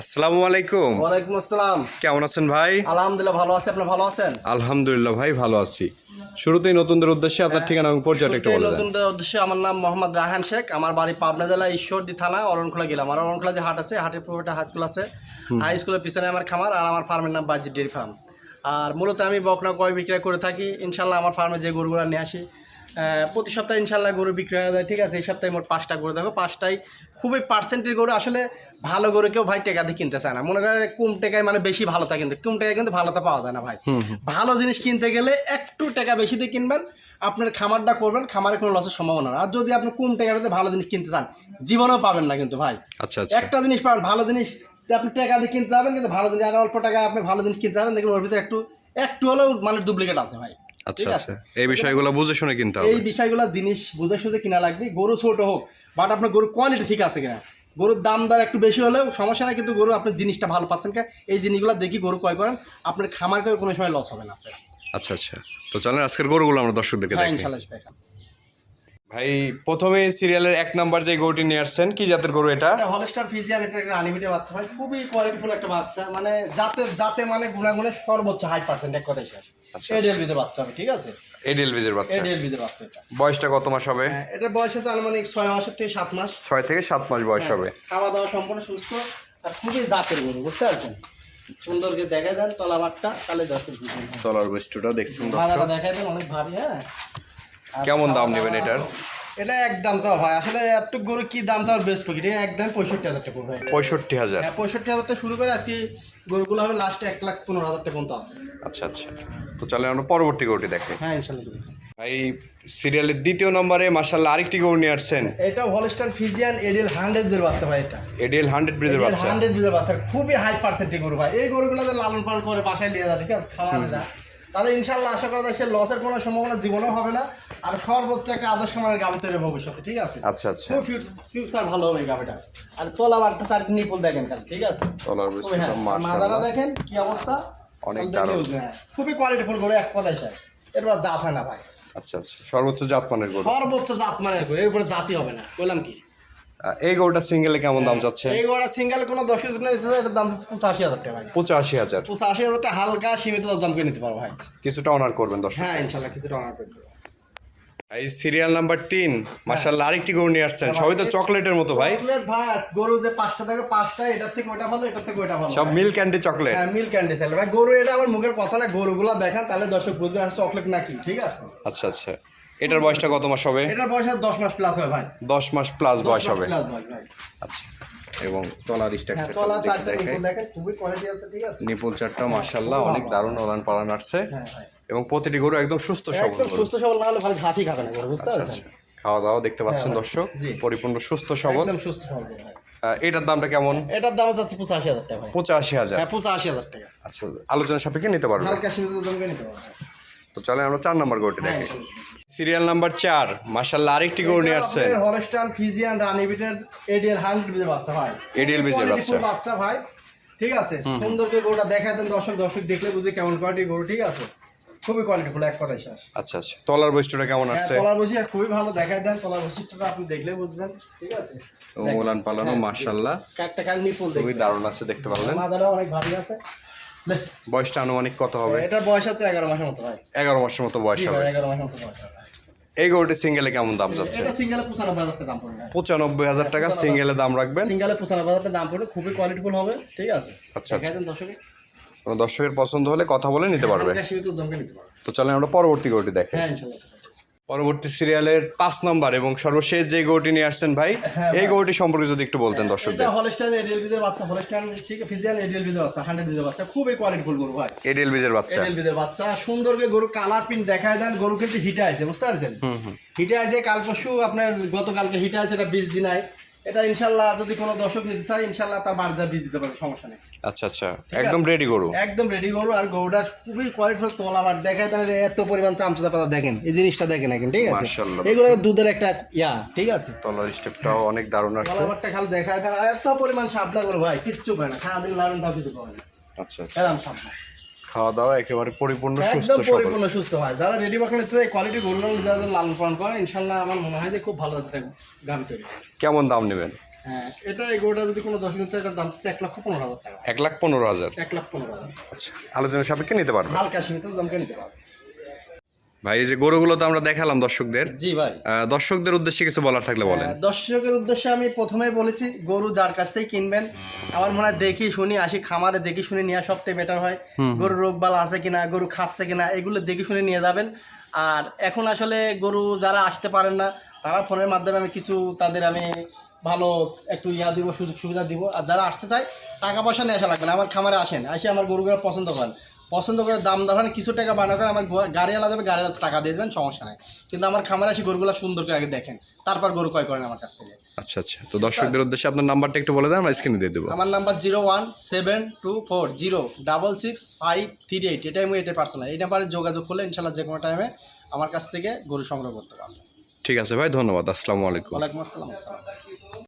আসসালামু আলাইকুম। ওয়ালাইকুম আসসালাম। কেমন আছেন ভাই? আলহামদুলিল্লাহ ভালো আছি। আপনি ভালো আছেন? আলহামদুলিল্লাহ ভাই ভালো আছি। শুরুতেই নতুনদের উদ্দেশ্যে আপনার ঠিকানা এবং পরিচয়টা একটু শুরুতেই বলে দেন। নতুনদের উদ্দেশ্যে আমার নাম মোহাম্মদ রাহান শেখ। আমার বাড়ি পাবনা জেলা ঈশ্বরদী থানা অরণখোলা গেলাম। আর অরণখোলা যে হাট আছে হাটের পুরো হাই স্কুল আছে। হাই স্কুলের পিছনে আমার খামার আর আমার ফার্মের নাম বাজি ডেয়ারি ফার্ম আর মূলত আমি বকনা কয় বিক্রয় করে থাকি। ইনশাল্লাহ আমার ফার্মে যে গরুগুলো নিয়ে আসি প্রতি সপ্তাহে ইনশাল্লাহ গরু বিক্রি হয়ে যায়। ঠিক আছে এই সপ্তাহে মোট পাঁচটা গরু। দেখো পাঁচটাই খুবই পার্সেন্টের গরু। আসলে ভালো গরু কেউ ভাই টেকা দিয়ে কিনতে চায় না। মনে করেন কম টাকায় মানে বেশি ভালোটা কিনতে কম টাকায় কিন্তু ভালোটা পাওয়া যায় না ভাই। ভালো জিনিস কিনতে গেলে একটু টাকা বেশি দিয়ে কিনবেন। আপনার খামারটা করবেন খামারে কোনো লসের সম্ভাবনা না আর যদি আপনি কম মধ্যে ভালো জিনিস কিনতে চান জীবনেও পাবেন না কিন্তু ভাই। আচ্ছা আচ্ছা। একটা জিনিস পাবেন ভালো জিনিস আপনি টাকা দিয়ে কিনতে যাবেন কিন্তু ভালো জিনিস আর অল্প টাকায় আপনি ভালো জিনিস কিনতে যাবেন দেখবেন ওর ভিতরে একটু একটু হলেও মানে ডুপ্লিকেট আছে ভাই। আচ্ছা আচ্ছা। এই বিষয়গুলো বুঝে শুনে কিনতে এই হবে। বিষয়গুলো জিনিস বুঝে সুঝে কিনা লাগবে। গরু ছোট হোক বাট আপনার গরুর কোয়ালিটি ঠিক আছে কিনা? গরুর দাম দর একটু বেশি হলেও সমস্যা নাই কিন্তু গরু আপনার জিনিসটা ভালো পাচ্ছেন কে? এই জিনিসগুলো দেখি গরু ক্রয় করেন আপনার খামার করে কোনো সময় লস হবে না আপনার। আচ্ছা আচ্ছা। তো চলেন আজকের গরুগুলো আমরা দর্শকদেরকে হ্যাঁ দেখি। ইনশাল্লাহ দেখেন। ভাই প্রথমে সিরিয়ালের এক নাম্বার যে গরুটি নিয়ে আসছেন কি জাতের গরু এটা? এটা হলস্টার ফিজিয়ান এটা একটা আনিমিটে বাচ্চা ভাই খুবই কোয়ালিটিফুল একটা বাচ্চা। মানে যাতে যাতে মানে গুণাগুণে সর্বোচ্চ হাই পার্সেন্ট এক কথাই শেষ আচ্ছা। এডিএল বাচ্চা হবে ঠিক আছে? এডিএল বাচ্চা। এডিএল বাচ্চা এটা। বয়সটা কত মাস হবে? হ্যাঁ বয়স আছে আনুমানিক ছয় মাসের থেকে সাত মাস। ছয় থেকে সাত মাস বয়স হবে। খাওয়া দাওয়া সম্পূর্ণ সুস্থ আর খুবই জাতের গরু বুঝতে পারছেন? সুন্দর করে দেখা দেন তলাবারটা তাহলে তলার দেখছেন দেন অনেক ভারী হ্যাঁ? কেমন দাম নেবেন এটার? এটা একদম চাও ভাই। আসলে এত গরু কি দাম চাও বেস্ট পকেট একদম পঁয়ষট্টি হাজার টাকা পঁয়ষট্টি হাজার। হ্যাঁ পঁয়ষট্টি হাজার টাকা শুরু করে আজকে গরুগুলো হবে লাস্টে এক লাখ পনেরো হাজার টাকা পর্যন্ত আছে। আচ্ছা আচ্ছা। তো চলে আমরা পরবর্তী গরুটি দেখি। হ্যাঁ ইনশাল্লাহ। ভাই সিরিয়ালের দ্বিতীয় নম্বরে মাশাল্লাহ আরেকটি গরু নিয়ে আসছেন। এটা হলস্টার ফিজিয়ান এডিএল হান্ড্রেডের বাচ্চা ভাই এটা। এডিএল হান্ড্রেড ব্রিজের বাচ্চা। হান্ড্রেড ব্রিজের বাচ্চা। খুবই হাই পার্সেন্টেজ গরু ভাই। এই গরুগুলো লালন পালন করে বাসায় নিয়ে যায় ঠিক আছে? খাওয়া যায়। তাহলে ইনশাল্লাহ আশা করা যায় সে লসের কোনো সম্ভাবনা জীবনেও হবে না। আর সর্বোচ্চ একটা আদর্শ মানের গাভি তৈরি ভবিষ্যতে ঠিক আছে? আচ্ছা আচ্ছা। ফিউচার ভালো হবে গাভিটা। আর তোলা বারটা চার নিপুল দেখেন খালি ঠিক আছে? তলার হ্যাঁ মাদারা দেখেন কি অবস্থা? অনেক দারুণ। খুবই কোয়ালিটিফুল গরু এক কথায় স্যার। এরপর জাত হয় না ভাই। আচ্ছা আচ্ছা। সর্বোচ্চ জাতমানের গরু। সর্বোচ্চ জাত মানের গরু এরপরে জাতি হবে না। বললাম কি? এই গরুটা সিঙ্গেলে কেমন দাম যাচ্ছে? এই গরুটা সিঙ্গেল কোনো দশ এটার দাম হচ্ছে পঁচাশি হাজার টাকা ভাই। পঁচাশি হাজার। পঁচাশি হাজার টাকা হালকা সীমিত দাম করে নিতে পারো ভাই। কিছুটা অনার করবেন দর্শক। হ্যাঁ ইনশাল্লাহ কিছুটা অনার করে দেবো। এই সিরিয়াল নাম্বার তিন মাসাল্লাহ আরেকটি গরু নিয়ে আসছেন। সবই তো চকলেটের মতো ভাই। চকলেট ভাই গরু যে পাঁচটা থাকে পাঁচটা এটার থেকে ওটা ভালো এটার থেকে ওটা ভালো সব মিল্ক ক্যান্ডি চকলেট হ্যাঁ মিল্ক ক্যান্ডি চাইলে ভাই গরু এটা আমার মুখের কথা না গরুগুলো দেখেন তাহলে দর্শক বুঝবে চকলেট নাকি ঠিক আছে? আচ্ছা আচ্ছা। এটার বয়সটা কত মাস হবে? এটার বয়স দশ মাস প্লাস হবে ভাই। দশ মাস প্লাস বয়স হবে। আচ্ছা এবং তলার হ্যাঁ নিপুল দেখেন খুবই কোয়ালিটি আছে ঠিক আছে। নিপুল চারটা মাসাল্লাহ অনেক দারুণ ওলান পালান আসছে। হ্যাঁ এবং প্রতিটি গরু একদম সুস্থ সবল একদম সুস্থ সবল না হলে ভাই ঘাসই খাবে না গরু বুঝতে পারছেন? খাওয়া দাওয়া দেখতে পাচ্ছেন হ্যাঁ, দর্শক পরিপূর্ণ সুস্থ সবল। একদম সুস্থ সবল এটার দামটা কেমন? এটার দাম যাচ্ছে পঁচাশি হাজার টাকা ভাই। পঁচাশি হাজার। হ্যাঁ পঁচাশি হাজার টাকা। আচ্ছা আলোচনা সাপেক্ষে নিতে পারব তো চলেন আমরা চার নম্বর গরুটি হ্যাঁ, দেখি সিরিয়াল নাম্বার চার। মাসাল্লাহ আরেকটি গরু নিয়ে আসছেন। হলস্টান ফিজিয়ান রানিবিটের এডিএল হান্ড্রেড বাচ্চা ভাই। বীজের বাচ্চা। বাচ্চা ভাই। ঠিক আছে? সুন্দর করে গরুটা দেখায় দেন দর্শক দর্শক দেখলে বুঝে কেমন কোয়ালিটির গরু ঠিক আছে? খুবই কোয়ালিটিফুল এক কথায় শেষ। আচ্ছা আচ্ছা। তলার বৈশিষ্ট্যটা কেমন হ্যাঁ আসছে তলার বসি খুবই ভালো দেখায় দেন তলার বৈশিষ্ট্যটা আপনি দেখলে বুঝবেন ঠিক আছে? ওলান পালানো মাসাল্লাহ একটা কাল নিপুল খুবই দেখবেন দারুণ আছে দেখতে পারলেন। অনেক ভারী আছে। বয়সটা আনুমানিক কত হবে? এটার বয়স আছে এগারো মাসের মতো ভাই। এগারো মাসের মতো বয়স হবে। এগারো মাসের মতো বয়স হবে। এই গরুটি সিঙ্গেলে কেমন দাম যাচ্ছে? এটা সিঙ্গেলে পঁচানব্বই হাজার টাকা দাম পড়বে টাকা সিঙ্গেলে দাম রাখবেন? সিঙ্গেলে দাম পড়বে খুবই কোয়ালিটিফুল হবে ঠিক আছে? আচ্ছা, দেন দর্শকে? দর্শকের পছন্দ হলে কথা বলে নিতে পারবে। নিতে পারবে। তো চলেন আমরা পরবর্তী গরুটি দেখি। হ্যাঁ ইনশাল্লাহ পরবর্তী সিরিয়ালের পাঁচ নম্বর এবং সর্বশেষ যে গরুটি নিয়ে আসছেন ভাই এই গরুটি সম্পর্কে যদি একটু বলতেন দর্শকদের। হলস্টাইন এডিএল বিদের বাচ্চা। হলস্টাইন ঠিক ফিজিয়ান এডিএল বিদের বাচ্চা হান্ড্রেড বিদের বাচ্চা খুবই কোয়ালিটিফুল গরু ভাই। এডিএল বীজের বাচ্চা। এডিএল বিদের বাচ্চা সুন্দর করে গরু কালার প্রিন্ট দেখায় দেন গরু কিন্তু হিটে আছে বুঝতে পারছেন? হিটে আছে কাল পরশু আপনার গতকালকে হিটে আছে এটা বিশ দিন আয় এটা ইনশাল্লাহ যদি কোনো দর্শক নিতে চায় ইনশাল্লাহ তার বার্জা বীজ দিতে পারবে সমস্যা নেই। আচ্ছা আচ্ছা। একদম রেডি গরু? একদম রেডি গরু আর গরুটার খুবই কোয়ালিটি তোলা আবার দেখায় তাহলে এত পরিমাণ চামচা পাতা দেখেন এই জিনিসটা দেখেন এখন ঠিক আছে? এগুলো দুধের একটা ইয়া ঠিক আছে? তলার স্টেপটাও অনেক দারুণ আসছে কলাবারটা খালি দেখায় আর এত পরিমাণ সাবলা করে ভাই কিচ্ছু পায় না খাওয়া দিন লাড়েন তাও কিছু পাবে না। আচ্ছা আচ্ছা। এরকম সাবলা খাওয়া দাওয়া একেবারে পরিপূর্ণ সুস্থ পরিপূর্ণ সুস্থ হয়। যারা রেডি বাকলে নিতে কোয়ালিটি গরু যারা লালন পালন করে ইনশাল্লাহ আমার মনে হয় যে খুব ভালো একটা গাভি তৈরি কেমন দাম নেবেন? হ্যাঁ এটা এই গরুটা যদি কোনো দশ মিনিট দাম হচ্ছে এক লক্ষ পনেরো হাজার টাকা। এক লাখ পনেরো হাজার। এক লাখ পনেরো হাজার। আচ্ছা আলোচনা সাপেক্ষে নিতে পারবেন। হালকা সীমিত দামকে নিতে পারবে ভাই এই যে গরুগুলো তো আমরা দেখালাম দর্শকদের। জি ভাই। দর্শকদের উদ্দেশ্যে কিছু বলার থাকলে বলেন। হ্যাঁ, দর্শকের উদ্দেশ্যে আমি প্রথমেই বলেছি গরু যার কাছ থেকে কিনবেন আমার মনে হয় দেখি শুনি আসি খামারে দেখি শুনে নেওয়া সবথেকে বেটার হয়। গরু রোগ বালা আছে কিনা গরু খাচ্ছে কিনা এগুলো দেখি শুনে নিয়ে যাবেন। আর এখন আসলে গরু যারা আসতে পারেন না তারা ফোনের মাধ্যমে আমি কিছু তাদের আমি ভালো একটু ইয়া দিব সুযোগ সুবিধা দিব। আর যারা আসতে চায় টাকা পয়সা নিয়ে আসা লাগবে না আমার খামারে আসেন আসে আমার গরুগুলো পছন্দ করেন। পছন্দ করে দাম দেওয়ার কিছু টাকা বানা করে আমার গাড়ি আলাদা যাবে গাড়ি আলাদা টাকা দিয়ে দেবেন সমস্যা নাই। কিন্তু আমার খামারে আসি গরুগুলো সুন্দর করে আগে দেখেন তারপর গরু ক্রয় করেন আমার কাছ থেকে। আচ্ছা আচ্ছা। তো দর্শকদের উদ্দেশ্যে আপনার নাম্বারটা একটু বলে দেন আমরা স্ক্রিনে দিয়ে দেবো। আমার number zero one seven two four zero double six five three eight এটাই আমি এটাই পার্সোনাল এই নাম্বারে যোগাযোগ করলে ইনশাল্লাহ যে কোনো টাইমে আমার কাছ থেকে গরু সংগ্রহ করতে পারবেন। ঠিক আছে ভাই ধন্যবাদ আসসালামু আলাইকুম। ওয়ালাইকুম আসসালাম।